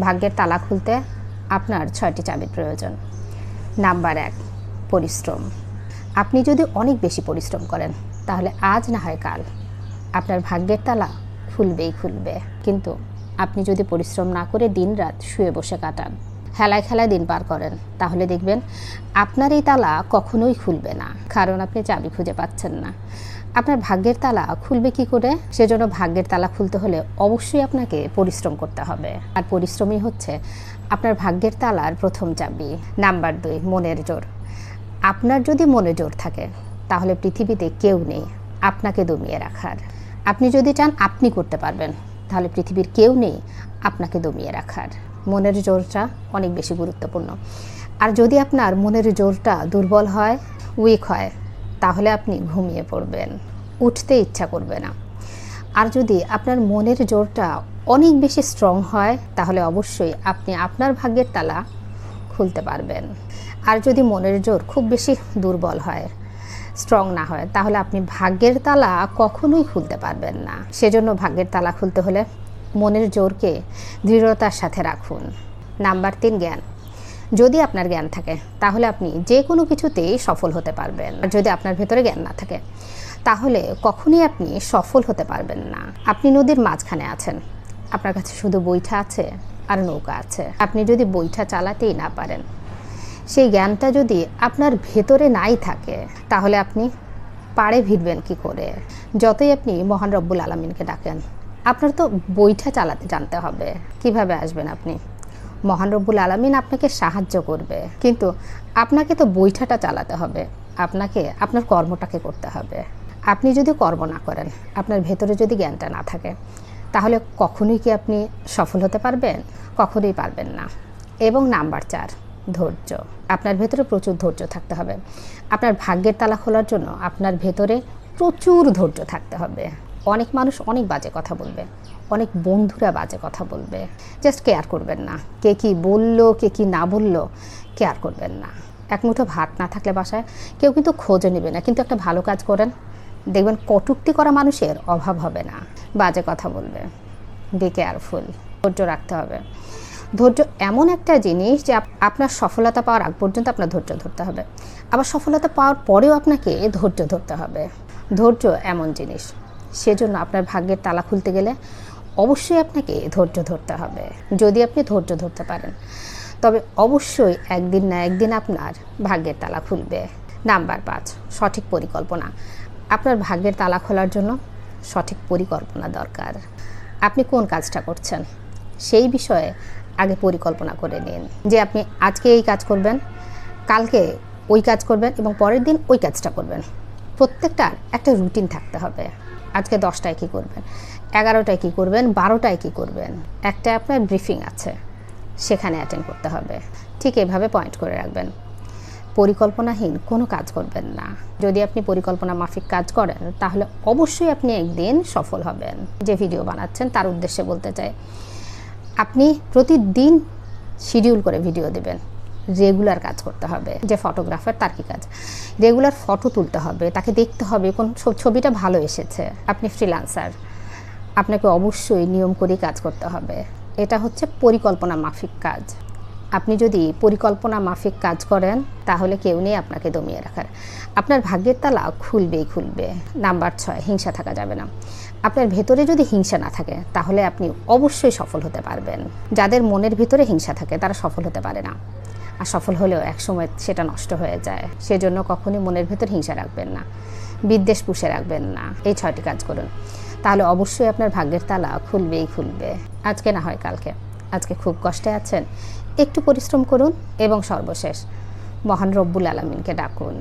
ভাগ্যের তালা খুলতে আপনার ছয়টি চাবির প্রয়োজন। নাম্বার এক, পরিশ্রম। আপনি যদি অনেক বেশি পরিশ্রম করেন, তাহলে আজ না হয় কাল। আপনার ভাগ্যের তালা খুলবেই খুলবে। কিন্তু আপনি যদি পরিশ্রম না করে দিন রাত শুয়ে বসে কাটান, খেলায় খেলায় দিন পার করেন, তাহলে দেখবেন আপনার এই তালা কখনোই খুলবে না। কারণ আপনি চাবি খুঁজে পাচ্ছেন না। আপনার ভাগ্যের তালা খুলবে কি করে? সেজন্য ভাগ্যের তালা খুলতে হলে অবশ্যই আপনাকে পরিশ্রম করতে হবে। আর পরিশ্রমই হচ্ছে আপনার ভাগ্যের তালার প্রথম চাবি, নাম্বার দুই, মনের জোর। আপনার যদি মনে জোর থাকে, তাহলে পৃথিবীতে কেউ নেই আপনাকে দমিয়ে রাখার। আপনি যদি চান আপনি করতে পারবেন, তাহলে পৃথিবীর কেউ নেই আপনাকে দমিয়ে রাখার। মনের জোরটা অনেক বেশি গুরুত্বপূর্ণ। আর যদি আপনার মনের জোরটা দুর্বল হয়, উইক হয় তাহলে আপনি ঘুমিয়ে পড়বেন। উঠতে ইচ্ছা করবে না। আর যদি আপনার মনের জোরটা অনেক বেশি স্ট্রং হয়, তাহলে অবশ্যই আপনি আপনার ভাগ্যের তালা খুলতে পারবেন। আর যদি মনের জোর খুব বেশি দুর্বল হয় স্ট্রং না হয়, তাহলে আপনি ভাগ্যের তালা কখনোই খুলতে পারবেন না। সেজন্য ভাগ্যের তালা খুলতে হলে মনের জোরকে দৃঢ়তার সাথে রাখুন। নাম্বার তিন, জ্ঞান। যদি আপনার জ্ঞান থাকে, তাহলে আপনি যে কোনো কিছুতেই সফল হতে পারবেন। আর যদি আপনার ভেতরে জ্ঞান না থাকে, তাহলে কখনই আপনি সফল হতে পারবেন না। আপনি নদীর মাঝখানে আছেন। আপনার কাছে শুধু বইটা আছে আর নৌকা আছে। আপনি যদি বইটা চালাতেই না পারেন, সেই জ্ঞানটা যদি আপনার ভেতরে নাই থাকে, তাহলে আপনি পাড়ে ভিড়বেন কি করে? যতই আপনি মহান রব্বুল আলমিনকে ডাকেন, আপনার তো বইটা চালাতে জানতে হবে। কীভাবে আসবেন আপনি? মহান রব্বুল আলমিন আপনাকে সাহায্য করবে। কিন্তু আপনাকে তো বৈঠাটা চালাতে হবে। আপনাকে, আপনার কর্মটাকে করতে হবে। আপনি যদি কর্ম না করেন, আপনার ভেতরে যদি জ্ঞানটা না থাকে, তাহলে কখনোই কি আপনি সফল হতে পারবেন? কখনোই পারবেন না। এবং নাম্বার চার, ধৈর্য। আপনার ভেতরে প্রচুর ধৈর্য থাকতে হবে। আপনার ভাগ্যের তালা খোলার জন্য আপনার ভেতরে প্রচুর ধৈর্য থাকতে হবে। অনেক মানুষ অনেক বাজে কথা বলবে, অনেক বন্ধুরা বাজে কথা বলবে। জাস্ট কেয়ার করবেন না। কে কি বলল, কে কি না বলল কেয়ার করবেন না। এক মুঠো ভাত না থাকলে বাসায় কেউ কিন্তু খোঁজে নেবে না। কিন্তু একটা ভালো কাজ করেন, দেখবেন কটুক্তি করা মানুষের অভাব হবে না। বাজে কথা বলবে। বি কেয়ারফুল ধৈর্য রাখতে হবে। ধৈর্য এমন একটা জিনিস যে আপ- আপনার সফলতা পাওয়ার আগ পর্যন্ত আপনার ধৈর্য ধরতে হবে। আবার সফলতা পাওয়ার পরেও আপনাকে ধৈর্য ধরতে হবে। ধৈর্য এমন জিনিস। সেজন্য আপনার ভাগ্যের তালা খুলতে গেলে অবশ্যই আপনাকে ধৈর্য ধরতে হবে, যদি আপনি ধৈর্য ধরতে পারেন। তবে অবশ্যই একদিন না একদিন আপনার ভাগ্যের তালা খুলবে। নাম্বার পাঁচ, সঠিক পরিকল্পনা। আপনার ভাগ্যের তালা খোলার জন্য সঠিক পরিকল্পনা দরকার। আপনি কোন কাজটা করছেন, সেই বিষয়ে আগে পরিকল্পনা করে নিন যে আপনি আজকে এই কাজ করবেন, কালকে ওই কাজ করবেন এবং পরের দিন ওই কাজটা করবেন। প্রত্যেকটার একটা রুটিন থাকতে হবে। আজকে দশটায় কী করবেন? এগারোটায় কী করবেন? বারোটায় কী করবেন? একটা আপনার ব্রিফিং আছে, সেখানে অ্যাটেন্ড করতে হবে। ঠিক এভাবে পয়েন্ট করে রাখবেন। পরিকল্পনাহীন কোনো কাজ করবেন না। যদি আপনি পরিকল্পনা মাফিক কাজ করেন, তাহলে অবশ্যই আপনি একদিন সফল হবেন। যে ভিডিও বানাচ্ছেন, তার উদ্দেশ্যে বলতে চাই, আপনি প্রতিদিন শিডিউল করে ভিডিও দেবেন। রেগুলার কাজ করতে হবে, যে ফটোগ্রাফার তার কি কাজ? রেগুলার ফটো তুলতে হবে, তাকে দেখতে হবে কোন ছবিটা ভালো এসেছে, আপনি ফ্রিলান্সার আপনাকে অবশ্যই নিয়ম করেই কাজ করতে হবে। এটা হচ্ছে পরিকল্পনা মাফিক কাজ। আপনি যদি পরিকল্পনা মাফিক কাজ করেন, তাহলে কেউ নেই আপনাকে দমিয়ে রাখার। আপনার ভাগ্যের তালা খুলবেই খুলবে। নাম্বার ছয়, হিংসা থাকা যাবে না। আপনার ভেতরে যদি হিংসা না থাকে, তাহলে আপনি অবশ্যই সফল হতে পারবেন। যাদের মনের ভিতরে হিংসা থাকে, তারা সফল হতে পারে না। আর সফল হলেও একসময় সেটা নষ্ট হয়ে যায়। সেজন্য কখনই মনের ভেতর হিংসা রাখবেন না, বিদ্বেষ পুষে রাখবেন না। এই ছয়টি কাজ করুন। তাহলে অবশ্যই আপনার ভাগ্যের তালা খুলবেই খুলবে। আজকে না হয় কালকে। আজকে খুব কষ্টে আছেন। একটু পরিশ্রম করুন এবং সর্বশেষ মহান রব্বুল আলমিনকে ডাকুন।